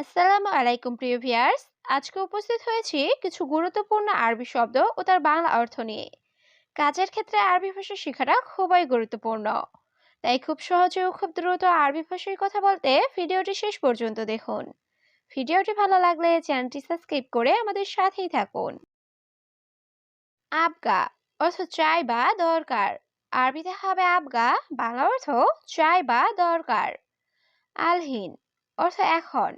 আসসালামু আলাইকুম, প্রিয় ভিউয়ার্স। আজকে উপস্থিত হয়েছি কিছু গুরুত্বপূর্ণ আরবি শব্দ ও তার বাংলা অর্থ নিয়ে। কাজের ক্ষেত্রে আরবি ভাষা শেখাটা খুবই গুরুত্বপূর্ণ। তাই খুব সহজে ও খুব দ্রুত আরবি ভাষায় কথা বলতে ভিডিওটি শেষ পর্যন্ত দেখুন। ভিডিওটি ভালো লাগলে চ্যানেলটি সাবস্ক্রাইব করে আমাদের সাথেই থাকুন। আবগা অর্থ চাই বা দরকার। আরবিতে হবে আবগা, বাংলা অর্থ চাই বা দরকার। আলহীন অর্থ এখন।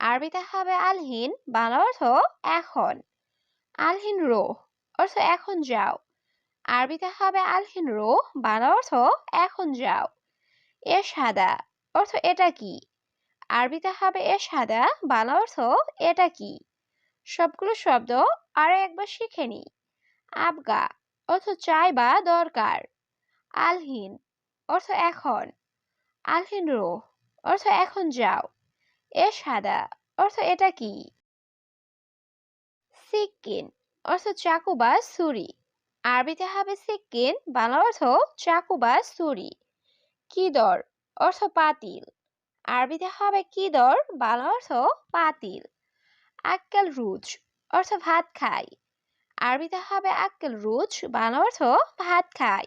আরবিতে হবে আলহিন, বাংলা অর্থ এখন। আলহিন রো অর্থ এখন যাও। আরবিতে হবে আলহিন রো বাংলা অর্থ এখন যাও। এ সাদা, অর্থ এটা কি? আরবিতে হবে এ সাদা, বাংলা অর্থ এটা কি? সবগুলো শব্দ আরও একবার শিখে নি। আবগা, অর্থ চাই বা দরকার। আলহিন, অর্থ এখন। আলহিন রো অর্থ এখন যাও। এ সাদা, অর্থ এটা কি? সিক্কিন অর্থ চাকু বা ছুরি। আরবিতে হবে সিক্কিন বাংলা অর্থ চাকু বা ছুরি। কিদর, অর্থ পাতিল। আরবিতে হবে কিদর, বাংলা অর্থ পাতিল। আক্কেল রুজ, অর্থ ভাত খাই। আরবিতে হবে আক্কেল রুজ, বাংলা অর্থ ভাত খাই।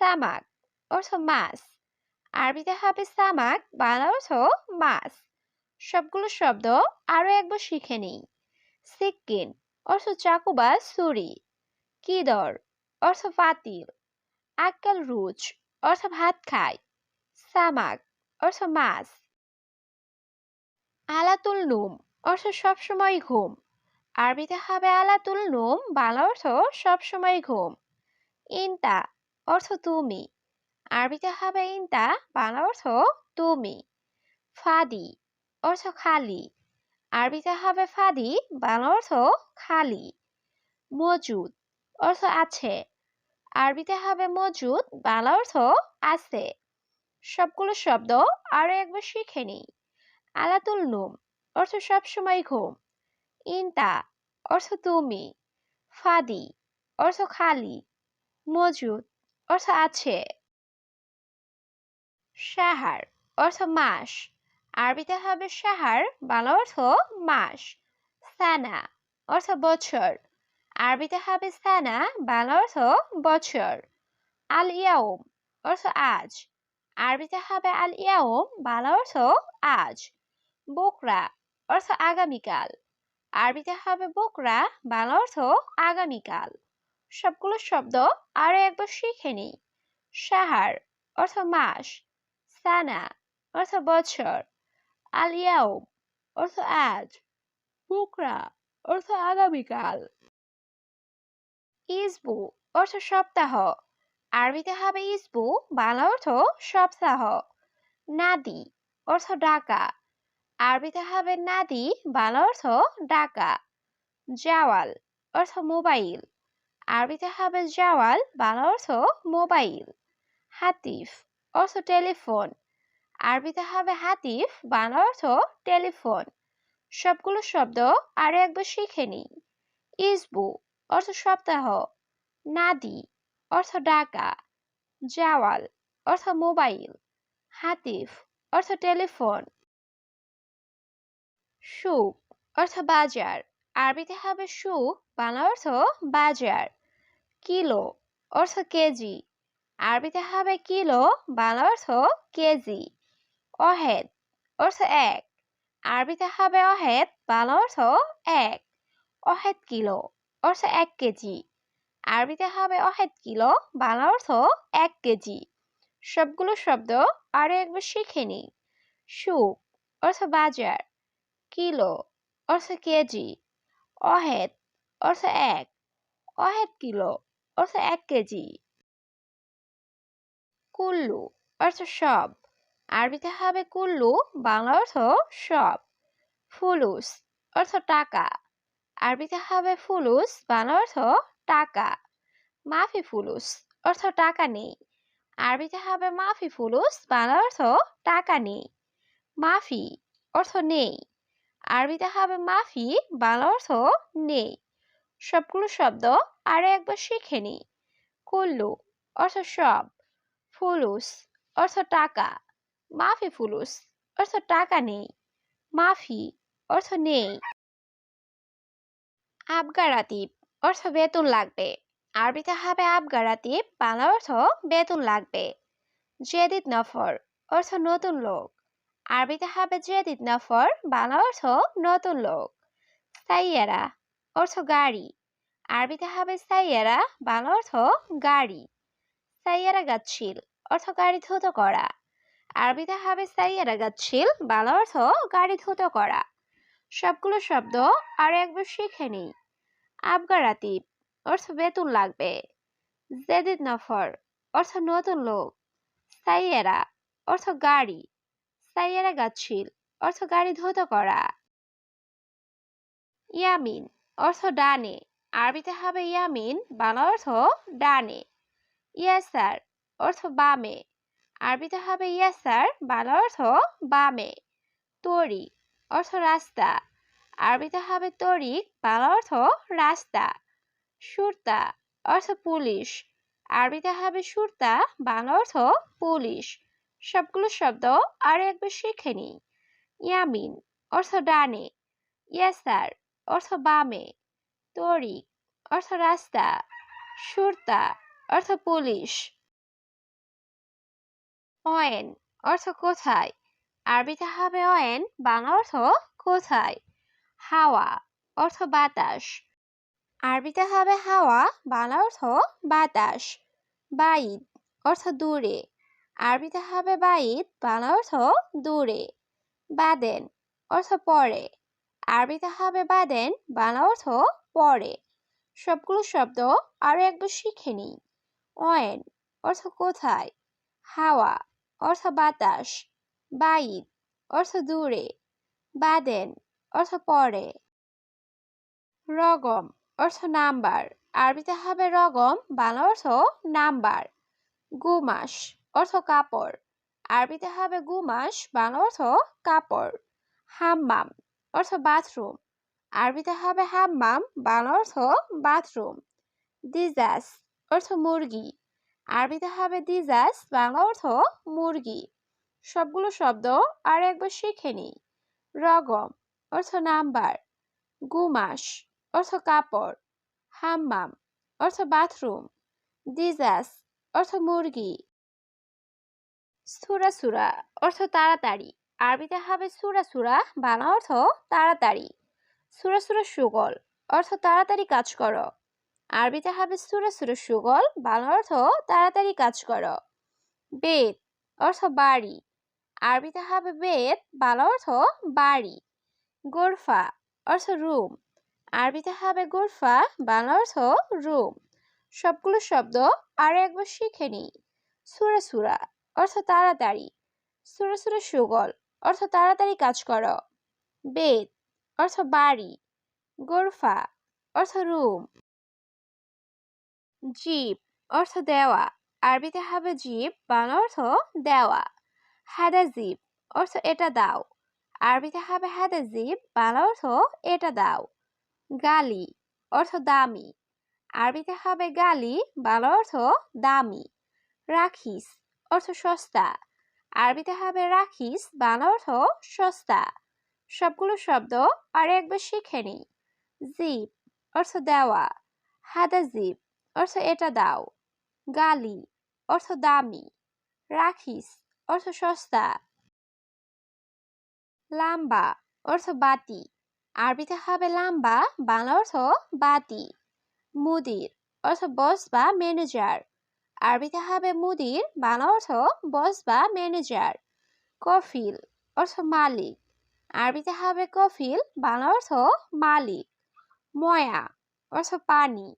সামাক, অর্থ মাছ। আরবিতে হবে সামাক, বাংলা অর্থ মাছ। সবগুলো শব্দ আরও একবার শিখে নিই। সিক্কিন অর্থ চাকু বা ছুরি। কিদর, অর্থ পাতিল আক্কাল রুচ, অর্থ ভাত খায়। সামাক, অর্থ মাছ। আলাতুল নুম, অর্থ সবসময় ঘুম। আরবিতে হবে আলাতুল নুম, বাংলা অর্থ সবসময় ঘুম। ইনতা, অর্থ তুমি। আরবিতে হবে ইনতা, বাংলা অর্থ তুমি। ফাদি অর্থ খালি। আরবিতে হবে ফাদি, বাংলা অর্থ খালি। মজুদ, অর্থ আছে। আরবিতে হবে মজুদ, বাংলা অর্থ আছে। সবগুলো শব্দ আরও একবার শিখে নিই। আলাতুল নুম, অর্থ সবসময় ঘুম। ইনতা, অর্থ তুমি। ফাদি, অর্থ খালি। মজুদ, অর্থ আছে। সাহার অর্থ মাস। আরবিতে হবে সাহার, বাংলা অর্থ মাস। সানা অর্থ বছর। আরবিতে হবে সানা, বাংলা অর্থ বছর। আল ইয়াউম অর্থ আজ। আরবিতে হবে আল ইয়াউম, বাংলা অর্থ আজ। বোকরা অর্থ আগামীকাল। আরবিতে হবে বোকরা, বাংলা অর্থ আগামীকাল। সবগুলো শব্দ আরও একবার শিখে নিই। সাহার অর্থ মাস। সানা অর্থ বছর। আলিয়াউম অর্থ আজ। বুকরা, অর্থ আগামীকাল। ইসবু, অর্থ সপ্তাহ। আরবিতে হবে ইসবু, বাংলা অর্থ সপ্তাহ। নাদি, অর্থ ডাকা। আরবিতে হবে নাদি, বাংলা অর্থ ডাকা। জাওয়াল, অর্থ মোবাইল। আরবিতে হবে জাওয়াল, বাংলা অর্থ মোবাইল। হাতিফ, অর্থ টেলিফোন। আরবিতে হবে হাতিফ, বাংলা অর্থ টেলিফোন। সবগুলো শব্দ আরও একবার শিখে নিই। ইসবু অর্থ সপ্তাহ, নাদি অর্থ ডাকা জাওয়াল অর্থ মোবাইল, হাতিফ অর্থ টেলিফোন। সুক অর্থ বাজার, আরবিতে হবে সুক বাংলা অর্থ বাজার। কিলো অর্থ কেজি, আরবিতে হবে কিলো, বাংলা অর্থ কেজি। অহেদ, অর্থ এক। আরবিতে হবে অহেদ, বাংলা অর্থ এক। অহেদ কিলো, অর্থ এক কেজি। আরবিতে হবে অহেদ কিলো, বাংলা অর্থ এক কেজি। সবগুলো শব্দ আরও একবার শিখে নি সুক অর্থ বাজার। কিলো, অর্থ কেজি। অহেদ, অর্থ এক। অহেদ কিলো, অর্থ এক কেজি। কুল্লু, অর্থ সব। আরবিতে হবে কুল্লু, বাংলা অর্থ সব। ফুলুস, অর্থ টাকা। আরবিতে হবে ফুলুস, বাংলা অর্থ টাকা। মাফি ফুলুস, অর্থ টাকা নেই। আরবিতে হবে মাফি ফুলুস, বাংলা অর্থ টাকা নেই। মাফি, অর্থ নেই। আরবিতে হবে মাফি, বাংলা অর্থ নেই। সবগুলো শব্দ আরও একবার শিখে নি। কুল্লু, অর্থ সব। ফুলুস, অর্থ টাকা। মাফি ফুলুস, অর্থ টাকা নেই। মাফি, অর্থ নেই। আবগারাতিব অর্থ বেতন লাগবে। আরবিতে হবে আবগারাতিব বাংলা অর্থ বেতন লাগবে। জেদিদ নফর, অর্থ নতুন লোক। আরবিতে হবে জেদিদ নফর, বাংলা অর্থ নতুন লোক। সাইয়ারা, অর্থ গাড়ি। আরবিতে হবে সাইয়ারা, বাংলা অর্থ গাড়ি। সাইয়ারা গাচ্ছিল, অর্থ গাড়ি ধুত করা। আরবিতে হবে সাইয়ারা গাচ্ছিল বাংলা অর্থ গাড়ি ধুত করা। সবগুলো শব্দ আর একবার শিখে নিই। আবগারাতিব অর্থ বেতন লাগবে। জেদিদ নফর, অর্থ নতুন লোক। সাইয়েরা অর্থ গাড়ি। সাইয়েরা গাচ্ছিল অর্থ গাড়ি ধৌত করা। ইয়ামিন, অর্থ ডানে। আরবিতে হবে ইয়ামিন, বাংলা অর্থ ডানে। ইয়াসার, অর্থ বামে। আরবিতে হবে ইয়াসার বাংলা অর্থ বামে, তরি, অর্থ রাস্তা। আরবিতে হবে তরিক বাংলা অর্থ রাস্তা। সুরতা, অর্থ পুলিশ। আরবিতে হবে সুরতা বাংলা অর্থ পুলিশ। সবগুলো শব্দ আর একবার শিখে নিই। ইয়ামিন, অর্থ ডানে। ইয়াসার, অর্থ বামে। তরিক অর্থ রাস্তা। সুরতা, অর্থ পুলিশ। অয়েন অর্থ কোথায়? আরবিতে হবে অয়েন, বাংলা অর্থ কোথায়? হাওয়া অর্থ বাতাস। আরবিতে হবে হাওয়া, বাংলা অর্থ বাতাস। বাইদ অর্থ দূরে। আরবিতে হবে বাইদ, বাংলা অর্থ দূরে। বাদেন অর্থ পরে। আরবিতে হবে বাদেন, বাংলা অর্থ পরে। সবগুলো শব্দ আরও একবার শিখে নিই। অয়েন অর্থ কোথায়? হাওয়া অর্থ বাতাস বাইদ অর্থ দূরে, বাদেন অর্থ পরে। রগম অর্থ নাম্বার। আরবিতে হবে রগম, বাংলা অর্থ নাম্বার। গুমাস, অর্থ কাপড়। আরবিতে হবে গুমাস, বাংলা অর্থ কাপড়। হাম্মাম, অর্থ বাথরুম। আরবিতে হবে হাম্মাম, বাংলা অর্থ বাথরুম। দিজাস অর্থ মুরগি। আরবিতে হবে দিজাস বাংলা অর্থ মুরগি। সবগুলো শব্দ আর একবার শিখে নিই। রগম, অর্থ নাম্বার। গুমাস, অর্থ কাপড়। হাম্মাম, অর্থ বাথরুম। দিজাস অর্থ মুরগি। সুরা সুরা, অর্থ তাড়াতাড়ি। আরবিতে হবে সুরা সুরা, বাংলা অর্থ তাড়াতাড়ি। সুরা সুরা সুগল, অর্থ তাড়াতাড়ি কাজ করো। আরবিতে হবে সুরা সুরা, সুগল। বাংলা অর্থ তাড়াতাড়ি কাজ করো। বেদ অর্থ বাড়ি। আরবিতে হবে বেদ, বাংলা অর্থ বাড়ি। গোরফা অর্থ রুম। আরবিতে হবে গোরফা, বাংলা অর্থ রুম। সবগুলো শব্দ আর একবার শিখে নিই। সুরা সুরা অর্থ তাড়াতাড়ি। সুরা সুরা, সুগল অর্থ তাড়াতাড়ি কাজ করো। বেদ অর্থ বাড়ি। গোরফা অর্থ রুম। জীব অর্থ দেওয়া। আরবিতে হবে জীব, বাংলা অর্থ দেওয়া। হাদা জীব অর্থ এটা দাও। আরবিতে হবে হাদা জীব, বাংলা অর্থ এটা দাও। গালি অর্থ দামি। আরবিতে হবে গালি, বাংলা অর্থ দামি। রাখিস অর্থ সস্তা। আরবিতে হবে রাখিস, বাংলা অর্থ সস্তা। সবগুলো শব্দ আর একবার শিখে নিই জিপ অর্থ দেওয়া। হাদা জিপ অর্থ এটা দাও। গালি, অর্থ দামি। রাখিস, অর্থ সস্তা। লাম্বা, অর্থ বাতি। আরবিতে হবে লাম্বা, বাংলা অর্থ বাতি। মুদির, অর্থ বস বা ম্যানেজার। আরবিতে হবে মুদির, বাংলা অর্থ বস বা ম্যানেজার। কফিল, অর্থ মালিক। আরবিতে হবে কফিল, বাংলা অর্থ মালিক। ময়া, অর্থ পানি।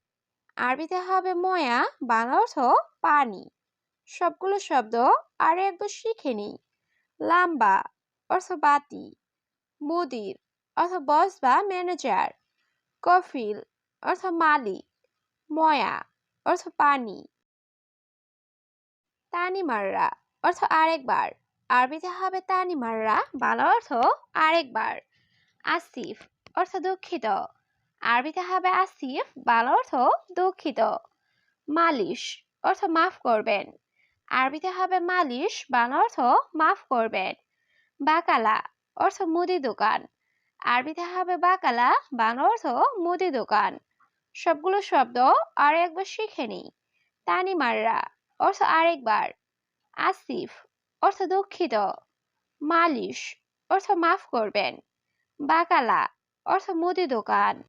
আরবিতে হবে ময়া, বাংলা অর্থ পানি। সবগুলো শব্দ আর একবার শিখে নিই। লাম্বা অর্থ বাতি, মুদির অর্থ বস বা ম্যানেজার, কফিল অর্থ মালিক, ময়া অর্থ পানি। তানিমাররা অর্থ আরেকবার, আরবিতে হবে তানিমাররা, বাংলা অর্থ আরেকবার। আসিফ অর্থ দুঃখিত। আরবিতে হবে আসিফ, বাংলা অর্থ দুঃখিত। মালিশ, অর্থ মাফ করবেন। আরবিতে হবে মালিশ, বাংলা অর্থ মাফ করবেন। বাকালা, অর্থ মুদি দোকান। আরবিতে হবে বাকালা, বাংলা অর্থ মুদি দোকান। সবগুলো শব্দ আর একবার শিখে নিই। তানিমাররা, অর্থ আরেকবার। আসিফ, অর্থ দুঃখিত। মালিশ, অর্থ মাফ করবেন। বাকালা, অর্থ মুদি দোকান।